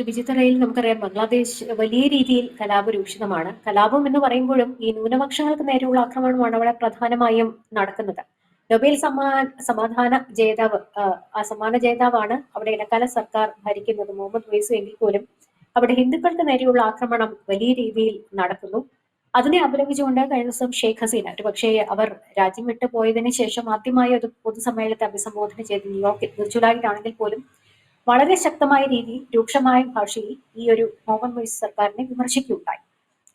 ശ്രീ വിചിത്രയിൽ നമുക്കറിയാം ബംഗ്ലാദേശ് വലിയ രീതിയിൽ കലാപരൂഷിതമാണ് കലാപം എന്ന് പറയുമ്പോഴും ഈ ന്യൂനപക്ഷങ്ങൾക്ക് നേരെയുള്ള ആക്രമണമാണ് അവിടെ പ്രധാനമായും നടക്കുന്നത്. നൊബേൽ സമ്മാൻ സമാധാന ജേതാവ് ആ സമ്മാന ജേതാവാണ് അവിടെ ഇടക്കാല സർക്കാർ ഭരിക്കുന്നത്. മുഹമ്മദ് വൈസു എങ്കിൽ പോലും അവിടെ ഹിന്ദുക്കൾക്ക് നേരെയുള്ള ആക്രമണം വലിയ രീതിയിൽ നടക്കുന്നു. അതിനെ അപലപിച്ചുകൊണ്ട് കഴിഞ്ഞ ദിവസം ഷെയ്ഖ് ഹസീന ഒരു പക്ഷേ അവർ രാജ്യം വിട്ടു പോയതിനു ശേഷം ആദ്യമായി ഒരു പൊതുസമ്മേളനത്തെ അഭിസംബോധന ചെയ്ത് ന്യൂയോർക്കിൽ വിർച്വലായിട്ടാണെങ്കിൽ പോലും വളരെ ശക്തമായ രീതിയിൽ രൂക്ഷമായ ഭാഷയിൽ ഈ ഒരു മോഹൻ മൊയ്സ് സർക്കാരിനെ വിമർശിക്കുകയുണ്ടായി.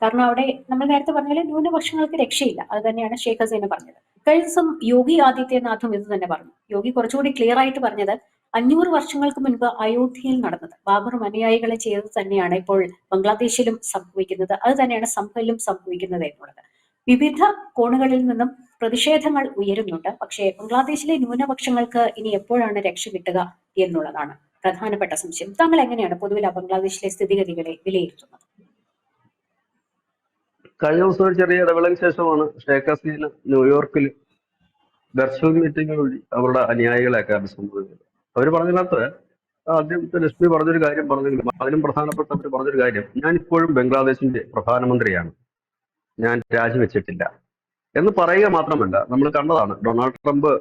കാരണം അവിടെ നമ്മൾ നേരത്തെ പറഞ്ഞാൽ ന്യൂനപക്ഷങ്ങൾക്ക് രക്ഷയില്ല. അത് തന്നെയാണ് ഷെയ്ഖ് ഹസീന പറഞ്ഞത്. കഴിഞ്ഞ ദിവസം യോഗി ആദിത്യനാഥും ഇത് തന്നെ പറഞ്ഞു. യോഗി കുറച്ചുകൂടി ക്ലിയർ ആയിട്ട് പറഞ്ഞത് അഞ്ഞൂറ് വർഷങ്ങൾക്ക് മുൻപ് അയോധ്യയിൽ നടന്നത്. ബാബറും അനുയായികളെ ചെയ്തത് തന്നെയാണ് ഇപ്പോൾ ബംഗ്ലാദേശിലും സംഭവിക്കുന്നത്. അത് തന്നെയാണ് സംഭവിലും സംഭവിക്കുന്നത് എന്നുള്ളത്. വിവിധ കോണുകളിൽ നിന്നും പ്രതിഷേധങ്ങൾ ഉയരുന്നുണ്ട്. പക്ഷേ ബംഗ്ലാദേശിലെ ന്യൂനപക്ഷങ്ങൾക്ക് ഇനി എപ്പോഴാണ് രക്ഷ കിട്ടുക എന്നുള്ളതാണ്. പ്രധാനപ്പെട്ട സംശയം. താങ്കൾ എങ്ങനെയാണ് പൊതുവിൽ ബംഗ്ലാദേശിലെ സ്ഥിതിഗതികളെ വിലയിരുത്തുന്നത്? കഴിഞ്ഞ ദിവസം ഒരു ചെറിയ ഇടവേളയ്ക്ക് ശേഷമാണ് ഷേഖ് ഹസീന ന്യൂയോർക്കിൽ വെർച്വൽ മീറ്റിംഗ് വഴി അവരുടെ അനുയായികളെയൊക്കെ അഭിസംബോധന ചെയ്തത്. അവർ പറഞ്ഞതിനകത്ത് ആദ്യം ലക്ഷ്മി പറഞ്ഞൊരു കാര്യം പറഞ്ഞെങ്കിലും അതിലും പ്രധാനപ്പെട്ട അവർ പറഞ്ഞൊരു കാര്യം ഞാൻ ഇപ്പോഴും ബംഗ്ലാദേശിന്റെ പ്രധാനമന്ത്രിയാണ്. ഞാൻ രാജിവെച്ചിട്ടില്ല. എന്ന് പറയുക മാത്രമല്ല നമ്മൾ കണ്ടതാണ് ഡൊണാൾഡ് ട്രംപ്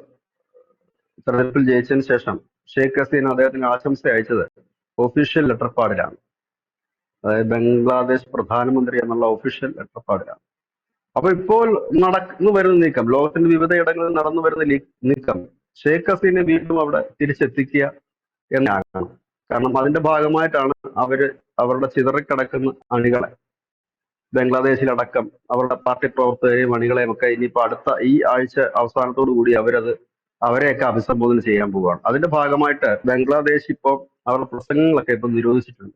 തെരഞ്ഞെടുപ്പിൽ ജയിച്ചതിന് ശേഷം ഷെയ്ഖ് ഹസീന അദ്ദേഹത്തിന് ആശംസ അയച്ചത് ഒഫീഷ്യൽ ലെറ്റർ പാഡിലാണ് അതായത് ബംഗ്ലാദേശ് പ്രധാനമന്ത്രി എന്നുള്ള ഒഫീഷ്യൽ ലെറ്റർ പാഡിലാണ് അപ്പൊ ഇപ്പോൾ നടന്നു വരുന്ന നീക്കം ലോകത്തിന്റെ വിവിധ ഇടങ്ങളിൽ നടന്നു വരുന്ന നീക്കം ഷെയ്ഖ് ഹസീനെ വീണ്ടും അവിടെ തിരിച്ചെത്തിക്കുക എന്നാണ്. കാരണം അതിന്റെ ഭാഗമായിട്ടാണ് അവർ അവരുടെ ചിതറിക്കിടക്കുന്ന അണികളെ ബംഗ്ലാദേശിലടക്കം അവരുടെ പാർട്ടി പ്രവർത്തകരെയും അണികളെയും ഒക്കെ ഇനിയിപ്പോ അടുത്ത ഈ ആഴ്ച അവസാനത്തോടു കൂടി അവരത് അവരെയൊക്കെ അഭിസംബോധന ചെയ്യാൻ പോവുകയാണ്. അതിന്റെ ഭാഗമായിട്ട് ബംഗ്ലാദേശ് ഇപ്പോൾ അവരുടെ പ്രസംഗങ്ങളൊക്കെ ഇപ്പം നിരോധിച്ചിട്ടുണ്ട്.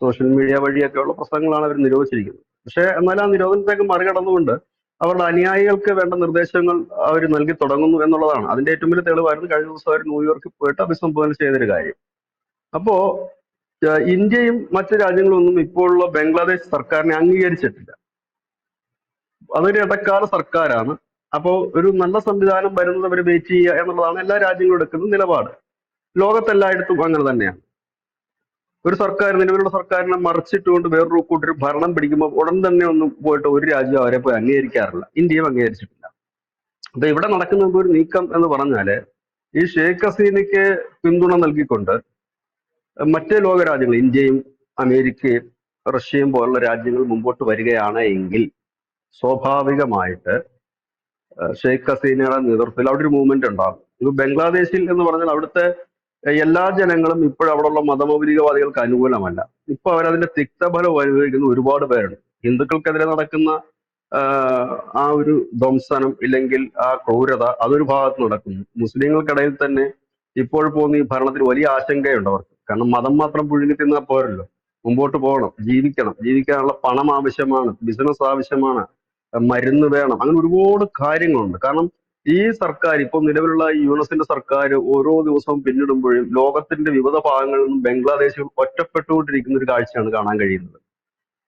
സോഷ്യൽ മീഡിയ വഴിയൊക്കെ ഉള്ള പ്രസംഗങ്ങളാണ് അവർ നിരോധിച്ചിരിക്കുന്നത്. പക്ഷേ എന്നാൽ ആ നിരോധനത്തേക്ക് മറികടന്നുകൊണ്ട് അവരുടെ അനുയായികൾക്ക് വേണ്ട നിർദ്ദേശങ്ങൾ അവർ നൽകി തുടങ്ങുന്നു എന്നുള്ളതാണ്. അതിന്റെ ഏറ്റവും വലിയ തെളിവായിരുന്നു കഴിഞ്ഞ ദിവസം അവർ ന്യൂയോർക്കിൽ പോയിട്ട് അഭിസംബോധന ചെയ്തൊരു കാര്യം. അപ്പോ ഇന്ത്യയും മറ്റു രാജ്യങ്ങളൊന്നും ഇപ്പോഴുള്ള ബംഗ്ലാദേശ് സർക്കാരിനെ അംഗീകരിച്ചിട്ടില്ല. അതൊരു ഇടക്കാല സർക്കാരാണ് അപ്പോ ഒരു നല്ല സംവിധാനം വരുന്നത് അവർ വെയിറ്റ് ചെയ്യുക എന്നുള്ളതാണ് എല്ലാ രാജ്യങ്ങളും എടുക്കുന്ന നിലപാട്. ലോകത്തെല്ലായിടത്തും അങ്ങനെ തന്നെയാണ്. ഒരു സർക്കാർ നിലവിലുള്ള സർക്കാരിനെ മറിച്ചിട്ടുകൊണ്ട് വേറൊരു കൂട്ടർ ഭരണം പിടിക്കുമ്പോൾ ഉടൻ തന്നെ ഒന്നും പോയിട്ട് ഒരു രാജ്യം അവരെ പോയി അംഗീകരിക്കാറില്ല. ഇന്ത്യയും അംഗീകരിച്ചിട്ടില്ല. അപ്പൊ ഇവിടെ നടക്കുന്ന ഒരു നീക്കം എന്ന് പറഞ്ഞാൽ ഈ ഷെയ്ഖ് ഹസീനയ്ക്ക് പിന്തുണ നൽകിക്കൊണ്ട് മറ്റ് ലോക രാജ്യങ്ങൾ ഇന്ത്യയും അമേരിക്കയും റഷ്യയും പോലുള്ള രാജ്യങ്ങൾ മുമ്പോട്ട് വരികയാണ് എങ്കിൽ സ്വാഭാവികമായിട്ട് ഷെയ്ഖ് ഹസീനയുടെ നേതൃത്വത്തിൽ അവിടെ ഒരു മൂവ്മെന്റ് ഉണ്ടാകും. ഇപ്പൊ ബംഗ്ലാദേശിൽ എന്ന് പറഞ്ഞാൽ അവിടുത്തെ എല്ലാ ജനങ്ങളും ഇപ്പോഴും അവിടെയുള്ള മതമൗലികവാദികൾക്ക് അനുകൂലമല്ല. ഇപ്പൊ അവരതിന്റെ തിക്തഫലം അനുഭവിക്കുന്ന ഒരുപാട് പേരുണ്ട്. ഹിന്ദുക്കൾക്കെതിരെ നടക്കുന്ന ആ ഒരു ധ്വംസനം ഇല്ലെങ്കിൽ ആ ക്രൂരത അതൊരു ഭാഗത്ത് നടക്കുന്നു. മുസ്ലിങ്ങൾക്കിടയിൽ തന്നെ ഇപ്പോൾ പോകുന്ന ഈ ഭരണത്തിൽ വലിയ ആശങ്കയുണ്ട് അവർക്ക്. കാരണം മതം മാത്രം പുഴുങ്ങി തിന്നാൽ പോരല്ലോ. മുമ്പോട്ട് പോകണം ജീവിക്കണം. ജീവിക്കാനുള്ള പണം ആവശ്യമാണ് ബിസിനസ് ആവശ്യമാണ്. മരുന്ന് വേണം. അങ്ങനെ ഒരുപാട് കാര്യങ്ങളുണ്ട്. കാരണം ഈ സർക്കാർ ഇപ്പൊ നിലവിലുള്ള യു എൻ എസിന്റെ സർക്കാർ ഓരോ ദിവസവും പിന്നിടുമ്പോഴും ലോകത്തിന്റെ വിവിധ ഭാഗങ്ങളിൽ നിന്നും ബംഗ്ലാദേശിൽ ഒറ്റപ്പെട്ടുകൊണ്ടിരിക്കുന്ന ഒരു കാഴ്ചയാണ് കാണാൻ കഴിയുന്നത്.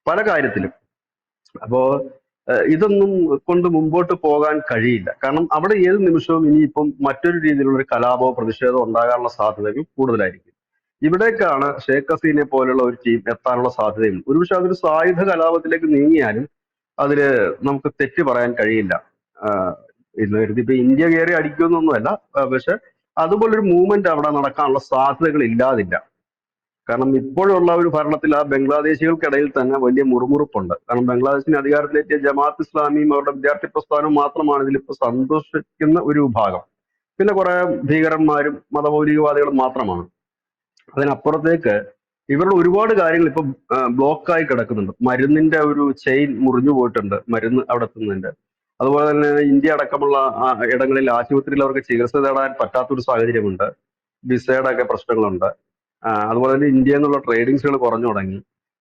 പല കാര്യത്തിലും. അപ്പോ ഇതൊന്നും കൊണ്ട് മുമ്പോട്ട് പോകാൻ കഴിയില്ല. കാരണം അവിടെ ഏത് നിമിഷവും ഇനിയിപ്പം മറ്റൊരു രീതിയിലുള്ള ഒരു കലാപമോ പ്രതിഷേധമോ ഉണ്ടാകാനുള്ള സാധ്യതകൾ കൂടുതലായിരിക്കും. ഇവിടേക്കാണ് ഷേഖ് ഹസീനെ പോലുള്ള ഒരു ടീം എത്താനുള്ള സാധ്യതയുണ്ട്. ഒരുപക്ഷെ അതൊരു സായുധ കലാപത്തിലേക്ക് നീങ്ങിയാലും അതിൽ നമുക്ക് തെറ്റ് പറയാൻ കഴിയില്ല. എന്ന് കരുതി ഇപ്പൊ ഇന്ത്യ കയറി അടിക്കുന്നൊന്നുമല്ല പക്ഷെ അതുപോലൊരു മൂവ്മെന്റ് അവിടെ നടക്കാനുള്ള സാധ്യതകൾ ഇല്ലാതില്ല. കാരണം ഇപ്പോഴുള്ള ഒരു ഭരണത്തിൽ ആ ബംഗ്ലാദേശികൾക്കിടയിൽ തന്നെ വലിയ മുറുമുറുപ്പുണ്ട്. കാരണം ബംഗ്ലാദേശിന് അധികാരത്തിലെത്തിയ ജമാഅത്ത് ഇസ്ലാമിയും അവരുടെ വിദ്യാർത്ഥി പ്രസ്ഥാനവും മാത്രമാണ് ഇതിലിപ്പോ സന്തോഷിക്കുന്ന ഒരു വിഭാഗം പിന്നെ കുറെ ഭീകരന്മാരും മതമൗലികവാദികളും മാത്രമാണ്. അതിനപ്പുറത്തേക്ക് ഇവരുടെ ഒരുപാട് കാര്യങ്ങൾ ഇപ്പൊ ബ്ലോക്കായി കിടക്കുന്നുണ്ട്. മരുന്നിന്റെ ഒരു ചെയിൻ മുറിഞ്ഞു പോയിട്ടുണ്ട് മരുന്ന് അവിടെ എത്തുന്നതിന്റെ. അതുപോലെ തന്നെ ഇന്ത്യ അടക്കമുള്ള ആ, ഇടങ്ങളിൽ ആശുപത്രിയിൽ അവർക്ക് ചികിത്സ തേടാൻ പറ്റാത്തൊരു സാഹചര്യമുണ്ട്. വിസയുടെ ഒക്കെ പ്രശ്നങ്ങളുണ്ട് അതുപോലെ തന്നെ ഇന്ത്യ എന്നുള്ള ട്രേഡിങ്സുകൾ കുറഞ്ഞു തുടങ്ങി.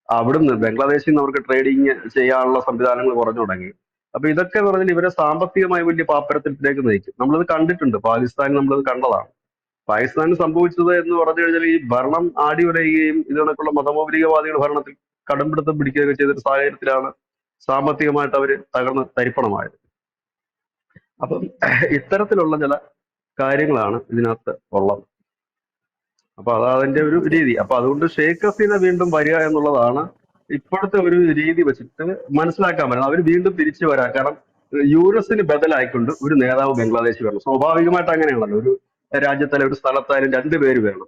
അവിടുന്ന് ബംഗ്ലാദേശിൽ നിന്ന് അവർക്ക് ട്രേഡിങ് ചെയ്യാനുള്ള സംവിധാനങ്ങൾ കുറഞ്ഞു തുടങ്ങി. അപ്പൊ ഇതൊക്കെ പറഞ്ഞാൽ ഇവരെ സാമ്പത്തികമായി വലിയ പാപ്പരത്തിലേക്ക് നയിക്കും. നമ്മളിത് കണ്ടിട്ടുണ്ട്. പാകിസ്ഥാനിൽ നമ്മളിത് കണ്ടതാണ്. പാകിസ്ഥാനിൽ സംഭവിച്ചത് എന്ന് പറഞ്ഞു കഴിഞ്ഞാൽ ഈ ഭരണം ആടി ഉലയുകയും ഇത് കണക്കുള്ള മതമൗലികവാദികൾ ഭരണത്തിൽ കടുംപിടുത്തം പിടിക്കുകയൊക്കെ ചെയ്തൊരു സാഹചര്യത്തിലാണ് സാമ്പത്തികമായിട്ട് അവർ തകർന്ന് തരിപ്പണമായത്. അപ്പം ഇത്തരത്തിലുള്ള ചില കാര്യങ്ങളാണ് ഇതിനകത്ത് ഉള്ളത്. അപ്പൊ അത് അതിന്റെ ഒരു രീതി. അപ്പൊ അതുകൊണ്ട് ഷെയ്ഖ് ഹസീന വീണ്ടും വരിക എന്നുള്ളതാണ് ഇപ്പോഴത്തെ ഒരു രീതി വെച്ചിട്ട് മനസ്സിലാക്കാൻ പറ്റുന്നത്. അവർ വീണ്ടും തിരിച്ചു വരാം. കാരണം യു എസിന് ബദലായിക്കൊണ്ട് ഒരു നേതാവ് ബംഗ്ലാദേശ് വരണം. സ്വാഭാവികമായിട്ട് അങ്ങനെയാണല്ലോ. ഒരു രാജ്യത്തല്ല ഒരു സ്ഥലത്തായാലും രണ്ട് പേര് വേണം.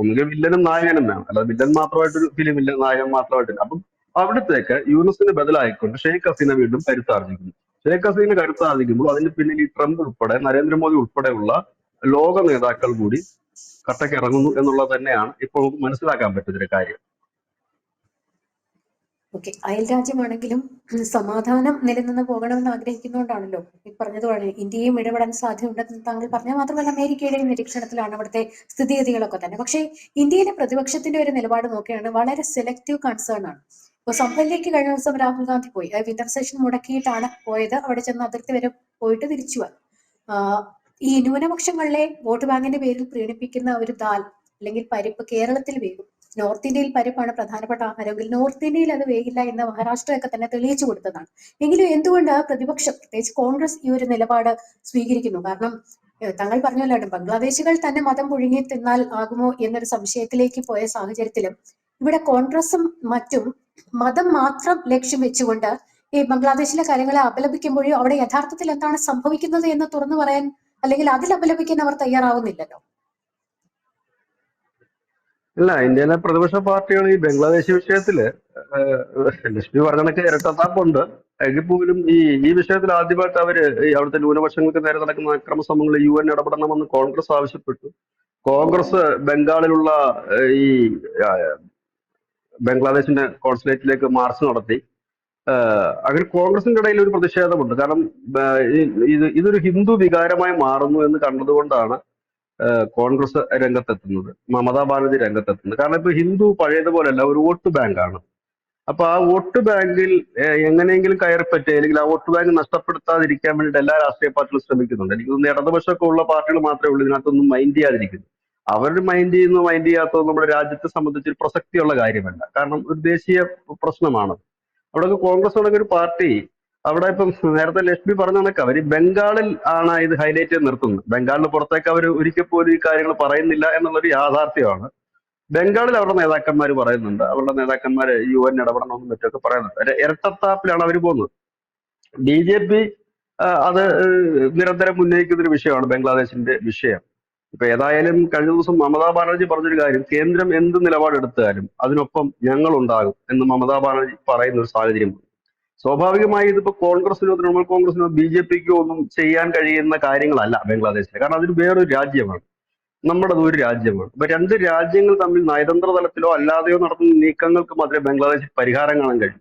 ഒന്നുകിൽ വില്ലനും നായകനും വേണം. അല്ലാതെ വില്ലൻ മാത്രമായിട്ടൊരു ഫിലിം ഇല്ല നായകൻ മാത്രമായിട്ടില്ല. അപ്പം അവിടത്തേക്ക് യൂണിസിന് ബദലായിക്കൊണ്ട് ഷെയ്ഖ് ഹസീന വീണ്ടും കരുത്താർജിക്കുന്നു. ഷെയ്ഖ് ഹസീന കരുത്താർജിക്കുമ്പോൾ അതിന് പിന്നിൽ ഈ ട്രംപ് ഉൾപ്പെടെ നരേന്ദ്രമോദി ഉൾപ്പെടെയുള്ള ലോക നേതാക്കൾ കൂടി കട്ടക്കിറങ്ങുന്നു എന്നുള്ളത് തന്നെയാണ് ഇപ്പോൾ നമുക്ക് മനസ്സിലാക്കാൻ പറ്റുന്ന ഒരു കാര്യം. ഓക്കെ അയൽ രാജ്യമാണെങ്കിലും സമാധാനം നിലനിന്ന് പോകണമെന്ന് ആഗ്രഹിക്കുന്നതുകൊണ്ടാണല്ലോ ഈ പറഞ്ഞതുപോലെ ഇന്ത്യയും ഇടപെടാൻ സാധ്യതയുണ്ടെന്ന് താങ്കൾ പറഞ്ഞാൽ മാത്രമല്ല അമേരിക്കയുടെ നിരീക്ഷണത്തിലാണ് അവിടുത്തെ സ്ഥിതിഗതികളൊക്കെ തന്നെ. പക്ഷേ ഇന്ത്യയിലെ പ്രതിപക്ഷത്തിന്റെ ഒരു നിലപാട് നോക്കുകയാണ് വളരെ സെലക്റ്റീവ് കൺസേൺ ആണ്. ഇപ്പൊ സംഭവത്തിലേക്ക് കഴിഞ്ഞ ദിവസം രാഹുൽ ഗാന്ധി പോയി. വിന്റർ സെഷൻ മുടക്കിയിട്ടാണ് പോയത്. അവിടെ ചെന്ന് അതിർത്തി വരെ പോയിട്ട് തിരിച്ചു ഈ ന്യൂനപക്ഷങ്ങളിലെ വോട്ട് ബാങ്കിന്റെ പേരിൽ പ്രീണിപ്പിക്കുന്ന ഒരു ദാൽ അല്ലെങ്കിൽ പരിപ്പ് കേരളത്തിൽ വേകും നോർത്ത് ഇന്ത്യയിൽ പരിപ്പാണ് പ്രധാനപ്പെട്ട ആഹാരമെങ്കിൽ നോർത്ത് ഇന്ത്യയിൽ അത് വേകില്ല എന്ന് മഹാരാഷ്ട്രയൊക്കെ തന്നെ തെളിയിച്ചു കൊടുത്തതാണ്. എങ്കിലും എന്തുകൊണ്ട് പ്രതിപക്ഷം പ്രത്യേകിച്ച് കോൺഗ്രസ് ഈ ഒരു നിലപാട് സ്വീകരിക്കുന്നു? കാരണം തങ്ങൾ പറഞ്ഞല്ലോ ബംഗ്ലാദേശികൾ തന്നെ മതം പുഴുങ്ങി തിന്നാൽ ആകുമോ എന്നൊരു സംശയത്തിലേക്ക് പോയ സാഹചര്യത്തിലും ഇവിടെ കോൺഗ്രസും മറ്റും മതം മാത്രം ലക്ഷ്യം വെച്ചുകൊണ്ട് ഈ ബംഗ്ലാദേശിലെ കാര്യങ്ങളെ അപലപിക്കുമ്പോഴും അവിടെ യഥാർത്ഥത്തിൽ എന്താണ് സംഭവിക്കുന്നത് എന്ന് തുറന്നു പറയാൻ അല്ലെങ്കിൽ അതിൽ അപലപിക്കാൻ അവർ തയ്യാറാവുന്നില്ലല്ലോ? ഇല്ല ഇന്ത്യയിലെ പ്രതിപക്ഷ പാർട്ടികൾ ഈ ബംഗ്ലാദേശ് വിഷയത്തിൽ ലക്ഷ്മി പറഞ്ഞ ഇരട്ടത്താപ്പുണ്ട് എങ്കിൽ പോലും ഈ ഈ വിഷയത്തിൽ ആദ്യമായിട്ട് അവർ ഈ അവിടുത്തെ ന്യൂനപക്ഷങ്ങൾക്ക് നേരെ നടക്കുന്ന അക്രമ സംഭവങ്ങളിൽ യു എൻ ഇടപെടണമെന്ന് കോൺഗ്രസ് ആവശ്യപ്പെട്ടു. കോൺഗ്രസ് ബംഗാളിലുള്ള ഈ ബംഗ്ലാദേശിന്റെ കോൺസുലേറ്റിലേക്ക് മാർച്ച് നടത്തി. അങ്ങനെ കോൺഗ്രസിന്റെ ഇടയിൽ ഒരു പ്രതിഷേധമുണ്ട്. കാരണം ഇത് ഇതൊരു ഹിന്ദു വികാരമായി മാറുന്നു എന്ന് കണ്ടതുകൊണ്ടാണ് കോൺഗ്രസ് രംഗത്തെത്തുന്നത് മമതാ ബാനർജി രംഗത്തെത്തുന്നത്. കാരണം ഇപ്പൊ ഹിന്ദു പഴയതുപോലെയല്ല ഒരു വോട്ട് ബാങ്കാണ്. അപ്പൊ ആ വോട്ട് ബാങ്കിൽ എങ്ങനെയെങ്കിലും കയറിപ്പറ്റുക അല്ലെങ്കിൽ ആ വോട്ട് ബാങ്ക് നഷ്ടപ്പെടുത്താതിരിക്കാൻ വേണ്ടിയിട്ട് എല്ലാ രാഷ്ട്രീയ പാർട്ടികളും ശ്രമിക്കുന്നുണ്ട്. എനിക്ക് തോന്നുന്നു ഇടതുപക്ഷമൊക്കെ ഉള്ള പാർട്ടികൾ മാത്രമേ ഉള്ളൂ ഇതിനകത്തൊന്നും മൈൻഡ് ചെയ്യാതിരിക്കുന്നു അവർ മൈൻഡ് ചെയ്യുന്നു മൈൻഡ് ചെയ്യാത്തത് നമ്മുടെ രാജ്യത്തെ സംബന്ധിച്ച് പ്രസക്തിയുള്ള കാര്യമല്ല. കാരണം ഒരു ദേശീയ പ്രശ്നമാണ്. അവിടെ കോൺഗ്രസ് തുടങ്ങിയ ഒരു പാർട്ടി അവിടെ ഇപ്പം നേരത്തെ ലക്ഷ്മി പറഞ്ഞ കണക്ക് അവർ ബംഗാളിൽ ആണ് ഇത് ഹൈലൈറ്റ് ചെയ്ത് നിർത്തുന്നത്. ബംഗാളിന് പുറത്തേക്ക് അവർ ഒരിക്കൽ പോലും ഈ കാര്യങ്ങൾ പറയുന്നില്ല എന്നുള്ളൊരു യാഥാർത്ഥ്യമാണ്. ബംഗാളിൽ അവരുടെ നേതാക്കന്മാർ പറയുന്നുണ്ട്. അവരുടെ നേതാക്കന്മാർ യു എൻ ഇടപെടണമെന്നും മറ്റൊക്കെ പറയുന്നുണ്ട്. ഇരട്ടത്താപ്പിലാണ് അവർ പോകുന്നത്. ബി ജെ പി അത് നിരന്തരം ഉന്നയിക്കുന്ന ഒരു വിഷയമാണ് ബംഗ്ലാദേശിന്റെ വിഷയം. ഇപ്പൊ ഏതായാലും കഴിഞ്ഞ ദിവസം മമതാ ബാനർജി പറഞ്ഞൊരു കാര്യം കേന്ദ്രം എന്ത് നിലപാടെടുത്താലും അതിനൊപ്പം ഞങ്ങൾ ഉണ്ടാകും എന്ന് മമതാ ബാനർജി പറയുന്ന ഒരു സാഹചര്യം സ്വാഭാവികമായി ഇതിപ്പോ കോൺഗ്രസിനോ തൃണമൂൽ കോൺഗ്രസിനോ ബി ജെ പിക്കോ ഒന്നും ചെയ്യാൻ കഴിയുന്ന കാര്യങ്ങളല്ല ബംഗ്ലാദേശിൽ കാരണം അതൊരു വേറൊരു രാജ്യമാണ്. നമ്മുടെ ഒരു രാജ്യമാണ്. അപ്പൊ രണ്ട് രാജ്യങ്ങൾ തമ്മിൽ നയതന്ത്ര തലത്തിലോ അല്ലാതെയോ നടത്തുന്ന നീക്കങ്ങൾക്ക് മാത്രമേ ബംഗ്ലാദേശിൽ പരിഹാരം കാണാൻ കഴിയൂ.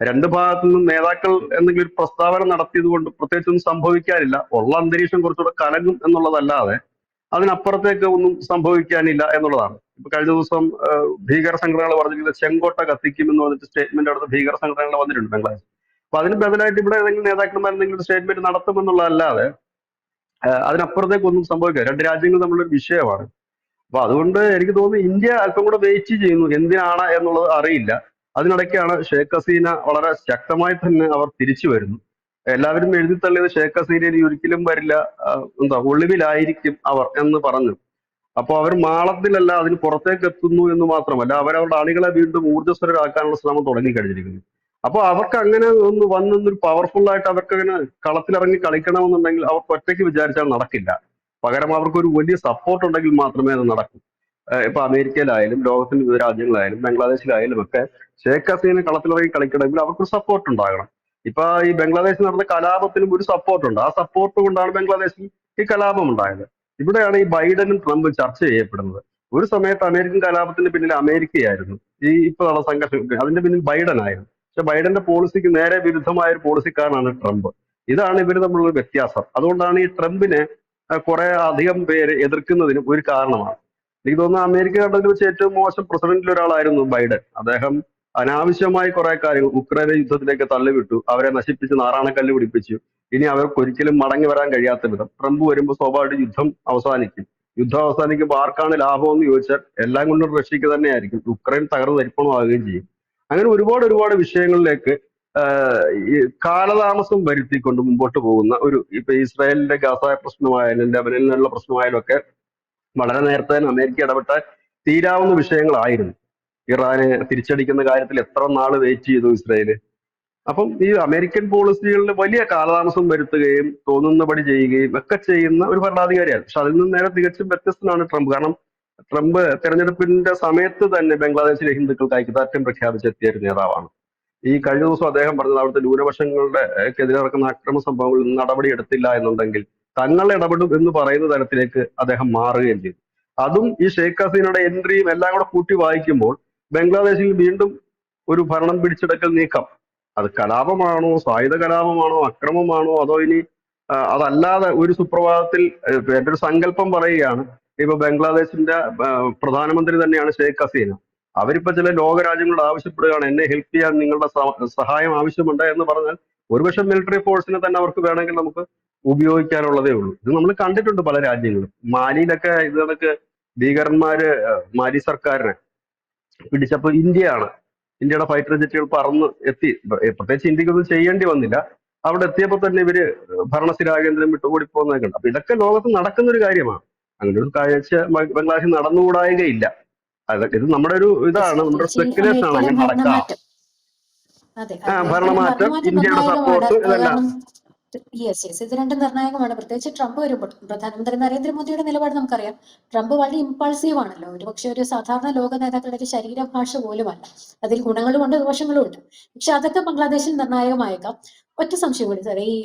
രണ്ട് ഭാഗത്തു നിന്നും നേതാക്കൾ എന്തെങ്കിലും ഒരു പ്രസ്താവന നടത്തിയത് കൊണ്ട് പ്രത്യേകിച്ചൊന്നും സംഭവിക്കാനില്ല. ഉള്ള അന്തരീക്ഷം കുറച്ചുകൂടെ കലങ്ങും എന്നുള്ളതല്ലാതെ അതിനപ്പുറത്തേക്ക് ഒന്നും സംഭവിക്കാനില്ല എന്നുള്ളതാണ്. ഇപ്പൊ കഴിഞ്ഞ ദിവസം ഭീകര സംഘടനകൾ പറഞ്ഞിരിക്കുന്നത് ചെങ്കോട്ട കത്തിക്കും എന്ന് പറഞ്ഞിട്ട് സ്റ്റേറ്റ്മെന്റ് അടുത്ത് ഭീകര സംഘടനകൾ വന്നിട്ടുണ്ട് ബംഗ്ലാദേശ് അപ്പൊ അതിന് ബദലായിട്ട് ഇവിടെ ഏതെങ്കിലും നേതാക്കന്മാർ എന്തെങ്കിലും സ്റ്റേറ്റ്മെന്റ് നടത്തുമെന്നുള്ളതല്ലാതെ അതിനപ്പുറത്തേക്ക് ഒന്നും സംഭവിക്കുക രണ്ട് രാജ്യങ്ങൾ തമ്മിലുള്ള ഒരു വിഷയമാണ്. അപ്പൊ അതുകൊണ്ട് എനിക്ക് തോന്നുന്നു ഇന്ത്യ അല്പം കൂടെ വെയിറ്റ് ചെയ്യുന്നു. എന്തിനാണ് എന്നുള്ളത് അറിയില്ല. അതിനിടയ്ക്കാണ് ഷേഖ് ഹസീന വളരെ ശക്തമായി തന്നെ അവർ തിരിച്ചു വരുന്നു. എല്ലാവരും എഴുതി തള്ളിയത് ഷേഖ് ഹസീന ഇനി ഒരിക്കലും വരില്ല. എന്താ ഒളിവിലായിരിക്കും അവർ എന്ന് പറഞ്ഞു. അപ്പോൾ അവർ മാളത്തിലല്ല അതിന് പുറത്തേക്ക് എത്തുന്നു എന്ന് മാത്രമല്ല അവരവരുടെ അണികളെ വീണ്ടും ഊർജസ്വരരാക്കാനുള്ള ശ്രമം തുടങ്ങി കഴിഞ്ഞിരിക്കുന്നു അപ്പോൾ അവർക്ക് അങ്ങനെ ഒന്ന് വന്നൊരു പവർഫുൾ ആയിട്ട് അവർക്ക് അങ്ങനെ കളത്തിലിറങ്ങി കളിക്കണമെന്നുണ്ടെങ്കിൽ അവർക്ക് ഒറ്റയ്ക്ക് വിചാരിച്ചാൽ നടക്കില്ല. പകരം അവർക്ക് ഒരു വലിയ സപ്പോർട്ട് ഉണ്ടെങ്കിൽ മാത്രമേ അത് നടക്കൂ. ഇപ്പൊ അമേരിക്കയിലായാലും ലോകത്തിന്റെ വിവിധ രാജ്യങ്ങളായാലും ബംഗ്ലാദേശിലായാലും ഒക്കെ ഷേഖ് ഹസീന കളത്തിലിറങ്ങി കളിക്കണമെങ്കിൽ അവർക്ക് സപ്പോർട്ട് ഉണ്ടാകണം. ഇപ്പൊ ഈ ബംഗ്ലാദേശിൽ നടന്ന കലാപത്തിനും ഒരു സപ്പോർട്ട് ഉണ്ട്. ആ സപ്പോർട്ട് കൊണ്ടാണ് ബംഗ്ലാദേശിൽ ഈ കലാപം ഉണ്ടായത്. ഇവിടെയാണ് ഈ ബൈഡനും ട്രംപും ചർച്ച ചെയ്യപ്പെടുന്നത്. ഒരു സമയത്ത് അമേരിക്കൻ കലാപത്തിന് പിന്നിൽ അമേരിക്കയായിരുന്നു. ഈ ഇപ്പൊ നടന്ന സംഘർഷം അതിന്റെ പിന്നിൽ ബൈഡൻ ആയിരുന്നു പക്ഷെ ബൈഡന്റെ പോളിസിക്ക് നേരെ വിരുദ്ധമായ ഒരു പോളിസിക്കാരനാണ് ട്രംപ്. ഇതാണ് ഇവർ തമ്മിലുള്ള വ്യത്യാസം. അതുകൊണ്ടാണ് ഈ ട്രംപിനെ കുറെ അധികം പേര് എതിർക്കുന്നതിനും ഒരു കാരണമാണ്. എനിക്ക് തോന്നുന്നു അമേരിക്ക കണ്ടതിൽ വെച്ച് ഏറ്റവും മോശം പ്രസിഡന്റിൽ ഒരാളായിരുന്നു ബൈഡൻ. അദ്ദേഹം അനാവശ്യമായി കുറെ കാര്യങ്ങൾ ഉക്രൈനെ യുദ്ധത്തിലേക്ക് തള്ളിവിട്ടു. അവരെ നശിപ്പിച്ച് നാറാണക്കല്ല് പിടിപ്പിച്ചു. ഇനി അവർക്ക് ഒരിക്കലും മടങ്ങി വരാൻ കഴിയാത്ത വിധം ട്രംപ് വരുമ്പോൾ സ്വാഭാവിക യുദ്ധം അവസാനിക്കും. യുദ്ധം അവസാനിക്കുമ്പോൾ ആർക്കാണ് ലാഭം എന്ന് ചോദിച്ചാൽ എല്ലാം കൊണ്ടും റഷ്യക്ക് തന്നെയായിരിക്കും. ഉക്രൈൻ തകർന്ന് തരിപ്പണമാകുകയും ചെയ്യും. അങ്ങനെ ഒരുപാട് ഒരുപാട് വിഷയങ്ങളിലേക്ക് കാലതാമസം വരുത്തിക്കൊണ്ട് മുമ്പോട്ട് പോകുന്ന ഒരു ഇപ്പൊ ഇസ്രായേലിന്റെ ഗാസ പ്രശ്നമായാലും ലെബനനിലുള്ള പ്രശ്നമായാലും ഒക്കെ വളരെ നേരത്തെ തന്നെ അമേരിക്ക ഇടപെട്ട തീരാവുന്ന വിഷയങ്ങളായിരുന്നു. ഇറാന് തിരിച്ചടിക്കുന്ന കാര്യത്തിൽ എത്ര നാൾ വെയിറ്റ് ചെയ്തു ഇസ്രായേൽ? അപ്പം ഈ അമേരിക്കൻ പോളിസികളിൽ വലിയ കാലതാമസം വരുത്തുകയും തോന്നുന്നപടി ചെയ്യുകയും ഒക്കെ ചെയ്യുന്ന ഒരു ഭരണാധികാരിയാണ്. പക്ഷെ അതിൽ നിന്ന് നേരെ തികച്ചും വ്യത്യസ്തനാണ് ട്രംപ്. കാരണം ട്രംപ് തെരഞ്ഞെടുപ്പിന്റെ സമയത്ത് തന്നെ ബംഗ്ലാദേശിലെ ഹിന്ദുക്കൾക്ക് ഐക്യദാർഢ്യം പ്രഖ്യാപിച്ചെത്തിയ ഒരു നേതാവാണ്. ഈ കഴിഞ്ഞ ദിവസം അദ്ദേഹം പറഞ്ഞത് അവിടുത്തെ ന്യൂനപക്ഷങ്ങളുടെ എതിരെ നടക്കുന്ന അക്രമ സംഭവങ്ങളിൽ നടപടി എടുത്തില്ല എന്നുണ്ടെങ്കിൽ തങ്ങൾ ഇടപെടും എന്ന് പറയുന്ന തരത്തിലേക്ക് അദ്ദേഹം മാറുകയും ചെയ്തു. അതും ഈ ഷെയ്ഖ് ഹസീനയുടെ എൻട്രിയും എല്ലാം കൂടെ കൂട്ടി വായിക്കുമ്പോൾ ബംഗ്ലാദേശിൽ വീണ്ടും ഒരു ഭരണം പിടിച്ചെടുക്കൽ നീക്കം. അത് കലാപമാണോ? സായുധ കലാപമാണോ? അക്രമമാണോ? അതോ ഇനി അതല്ലാതെ ഒരു സുപ്രഭാതത്തിൽ എന്റെ ഒരു സങ്കല്പം പറയുകയാണ്. ഇപ്പൊ ബംഗ്ലാദേശിന്റെ പ്രധാനമന്ത്രി തന്നെയാണ് ഷെയ്ഖ് ഹസീന. അവരിപ്പോ ചില ലോകരാജ്യങ്ങളോട് ആവശ്യപ്പെടുകയാണ് എന്നെ ഹെൽപ്പ് ചെയ്യാൻ നിങ്ങളുടെ സഹായം ആവശ്യമുണ്ട് എന്ന് പറഞ്ഞാൽ ഒരുപക്ഷെ മിലിറ്ററി ഫോഴ്സിനെ തന്നെ അവർക്ക് വേണമെങ്കിൽ നമുക്ക് ഉപയോഗിക്കാനുള്ളതേ ഉള്ളൂ. ഇത് നമ്മൾ കണ്ടിട്ടുണ്ട് പല രാജ്യങ്ങളും മാലിയിലൊക്കെ ഇത് ഭീകരന്മാര് മാലി സർക്കാരിനെ. പിടിച്ചപ്പോൾ ഇന്ത്യയാണ്. ഇന്ത്യയുടെ ഫൈറ്റർ ജെറ്റുകൾ പറന്ന് എത്തി. പ്രത്യേകിച്ച് ഇന്ത്യക്കൊന്നും ചെയ്യേണ്ടി വന്നില്ല. അവിടെ എത്തിയപ്പോൾ തന്നെ ഇവർ ഭരണസ്ഥിരാ കേന്ദ്രം വിട്ടുകൂടി പോകുന്നതൊക്കെ ഉണ്ട് അപ്പൊ ഇതൊക്കെ ലോകത്ത് നടക്കുന്ന ഒരു കാര്യമാണ്. അങ്ങനെ ഒരു കാഴ്ച ബംഗ്ലാദേശിൽ നടന്നുകൂടായികയില്ല അതൊക്കെ ഇത് നമ്മുടെ ഒരു ഇതാണ്. നമ്മുടെ സ്പെക്കുലേഷൻ ആണ്. അങ്ങനെ നടക്കാം. ഭരണമാറ്റം. ഇന്ത്യയുടെ സപ്പോർട്ട് ഇതെല്ലാം. യെസ് യെസ് ഇത് രണ്ടും നിർണായകമാണ്. പ്രത്യേകിച്ച് ട്രംപ് വരുമ്പോൾ പ്രധാനമന്ത്രി നരേന്ദ്രമോദിയുടെ നിലപാട് നമുക്കറിയാം. ട്രംപ് വളരെ ഇമ്പൾസീവ് ആണല്ലോ. ഒരുപക്ഷെ ഒരു സാധാരണ ലോക നേതാക്കളുടെ ഒരു ശരീരഭാഷ പോലുമല്ല. അതിൽ ഗുണങ്ങളും ഉണ്ട് ദോഷങ്ങളും ഉണ്ട്. പക്ഷെ അതൊക്കെ ബംഗ്ലാദേശിൽ നിർണായകമായേക്കാം. ഒറ്റ സംശയം കൂടി സാറേ ഈ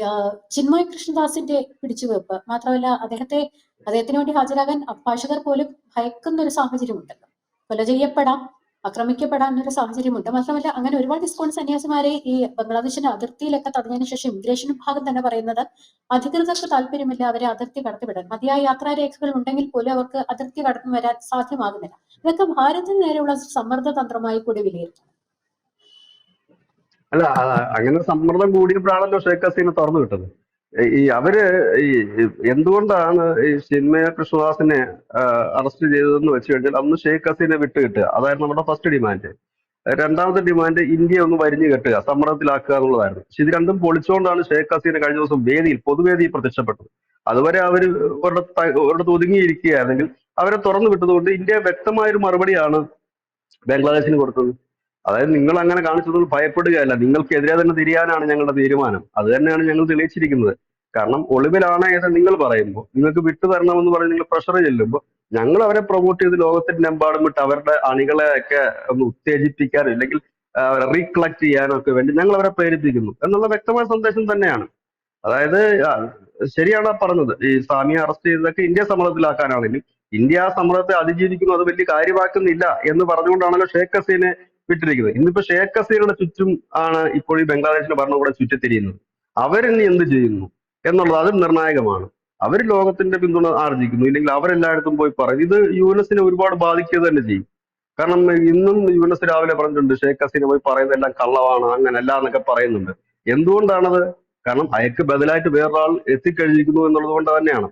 ചിന്മയ് കൃഷ്ണദാസിന്റെ പിടിച്ചുവെപ്പ് മാത്രമല്ല അദ്ദേഹത്തെ അദ്ദേഹത്തിന് വേണ്ടി ഹാജരാകാൻ അഭിഭാഷകർ പോലും ഭയക്കുന്ന ഒരു സാഹചര്യം സാഹചര്യമുണ്ടല്ലോ. കൊല ചെയ്യപ്പെടാം. ആക്രമിക്കപ്പെടാൻ ഒരു സാഹചര്യമുണ്ട്. മാത്രമല്ല അങ്ങനെ ഒരുപാട് ഇസ്കോൺ സന്യാസിമാരെ ഈ ബംഗ്ലാദേശിന്റെ അതിർത്തിയിലൊക്കെ തടഞ്ഞതിന് ശേഷം ഇമിഗ്രേഷൻ വിഭാഗം തന്നെ പറയുന്നത് അധികൃതർക്ക് താല്പര്യമില്ല അവരെ അതിർത്തി കടത്തിവിടാൻ. മതിയായ യാത്രാരേഖകൾ ഉണ്ടെങ്കിൽ പോലും അവർക്ക് അതിർത്തി കടന്നു വരാൻ സാധ്യമാകുന്നില്ല. ഇതൊക്കെ ഭാരതത്തിന് നേരെയുള്ള സമ്മർദ്ദ തന്ത്രമായി കൂടി വിലയിരുത്തണം. അല്ല അങ്ങനെ സമ്മർദ്ദം കൂടിയപ്പോഴാണല്ലോ ഷേഖ് ഹസീന തുറന്നു വിട്ടത്. ഈ അവർ ഈ എന്തുകൊണ്ടാണ് ഈ ചിന്മയ കൃഷ്ണദാസിനെ അറസ്റ്റ് ചെയ്തതെന്ന് വെച്ച് കഴിഞ്ഞാൽ അന്ന് ഷെയ്ഖ് ഹസീനെ വിട്ട് കിട്ടുക. അതായിരുന്നു നമ്മുടെ ഫസ്റ്റ് ഡിമാൻഡ് രണ്ടാമത്തെ ഡിമാൻഡ് ഇന്ത്യ ഒന്ന് വരിഞ്ഞു കെട്ടുക സമ്മർദ്ദത്തിലാക്കുക എന്നുള്ളതായിരുന്നു. പക്ഷെ ഇത് രണ്ടും പൊളിച്ചുകൊണ്ടാണ് ഷെയ്ഖ് ഹസീന കഴിഞ്ഞ ദിവസം വേദിയിൽ പൊതുവേദിയിൽ പ്രത്യക്ഷപ്പെട്ടത്. അതുവരെ അവർ ഒരിടത്ത് ഒതുങ്ങിയിരിക്കുകയാണെങ്കിൽ അവരെ തുറന്നു വിട്ടതുകൊണ്ട് ഇന്ത്യ വ്യക്തമായൊരു മറുപടിയാണ് ബംഗ്ലാദേശിന് കൊടുത്തത്. അതായത് നിങ്ങൾ അങ്ങനെ കാണിച്ചത് ഭയപ്പെടുകയല്ല. നിങ്ങൾക്കെതിരെ തന്നെ തിരിയാനാണ് ഞങ്ങളുടെ തീരുമാനം. അത് തന്നെയാണ് ഞങ്ങൾ തെളിയിച്ചിരിക്കുന്നത്. കാരണം ഒളിവിലാണ് നിങ്ങൾ പറയുമ്പോൾ നിങ്ങൾക്ക് വിട്ടു തരണമെന്ന് പറഞ്ഞ് നിങ്ങൾ പ്രഷർ ചെല്ലുമ്പോൾ ഞങ്ങൾ അവരെ പ്രൊമോട്ട് ചെയ്ത് ലോകത്തിന്റെ എമ്പാടും വിട്ട് അവരുടെ അണികളെ ഒക്കെ ഒന്ന് ഉത്തേജിപ്പിക്കാൻ അല്ലെങ്കിൽ റീകളക്ട് ചെയ്യാനും ഒക്കെ വേണ്ടി ഞങ്ങൾ അവരെ പ്രേരിപ്പിക്കുന്നു എന്നുള്ള വ്യക്തമായ സന്ദേശം തന്നെയാണ്. അതായത് ശരിയാണ് പറഞ്ഞത്. ഈ സ്വാമിയെ അറസ്റ്റ് ചെയ്തതൊക്കെ ഇന്ത്യ സമ്മതത്തിലാക്കാനാണെങ്കിലും ഇന്ത്യ ആ സമ്മതത്തെ അതിജീവിക്കുന്നു അത് വലിയ കാര്യമാക്കുന്നില്ല എന്ന് പറഞ്ഞുകൊണ്ടാണല്ലോ ഷേഖ് ഹസീനെ വിട്ടിരിക്കുന്നത്. ഇന്നിപ്പോ ഷേഖ് ഹസീനയുടെ ചുറ്റും ആണ് ഇപ്പോൾ ഈ ബംഗ്ലാദേശിന്റെ ഭരണകൂടം ചുറ്റിത്തിരിയുന്നത്. അവരിനി എന്ത് ചെയ്യുന്നു എന്നുള്ളത് അതും നിർണായകമാണ്. അവർ ലോകത്തിന്റെ പിന്തുണ ആർജിക്കുന്നു. ഇല്ലെങ്കിൽ അവരെല്ലായിടത്തും പോയി പറയും. ഇത് യു എൻ എസിനെ ഒരുപാട് ബാധിക്കുക തന്നെ ചെയ്യും. കാരണം ഇന്നും യു എൻ എസ് രാവിലെ പറഞ്ഞിട്ടുണ്ട് ഷേഖ് ഹസീന പോയി പറയുന്നതെല്ലാം കള്ളമാണ് അങ്ങനല്ല എന്നൊക്കെ പറയുന്നുണ്ട്. എന്തുകൊണ്ടാണത്? കാരണം അയക്ക് ബദലായിട്ട് വേറൊരാൾ എത്തിക്കഴിഞ്ഞിരിക്കുന്നു എന്നുള്ളത് കൊണ്ട് തന്നെയാണ്.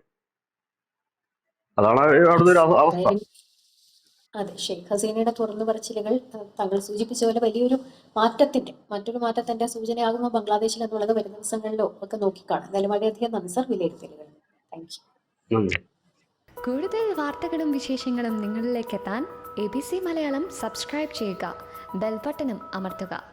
അതാണ് അവിടുത്തെ ഒരു അവസ്ഥ. അതെ ഷെയ്ഖ് ഹസീനയുടെ തുറന്നു പറച്ചിലുകൾ താങ്കൾ സൂചിപ്പിച്ച പോലെ വലിയൊരു മാറ്റത്തിന്റെ മറ്റൊരു മാറ്റത്തിന്റെ സൂചനയാകുമോ ബംഗ്ലാദേശിൽ എന്നുള്ളത് വരും ദിവസങ്ങളിലോ ഒക്കെ നോക്കിക്കാണാം. എന്തായാലും വളരെയധികം നന്ദി സർ വിലയിരുത്തലുകൾ. താങ്ക് യു കൂടുതൽ വാർത്തകളും വിശേഷങ്ങളും നിങ്ങളിലേക്ക് എത്താൻ A B C Malayalam subscribe ചെയ്യുക ബെൽബട്ടനും അമർത്തുക.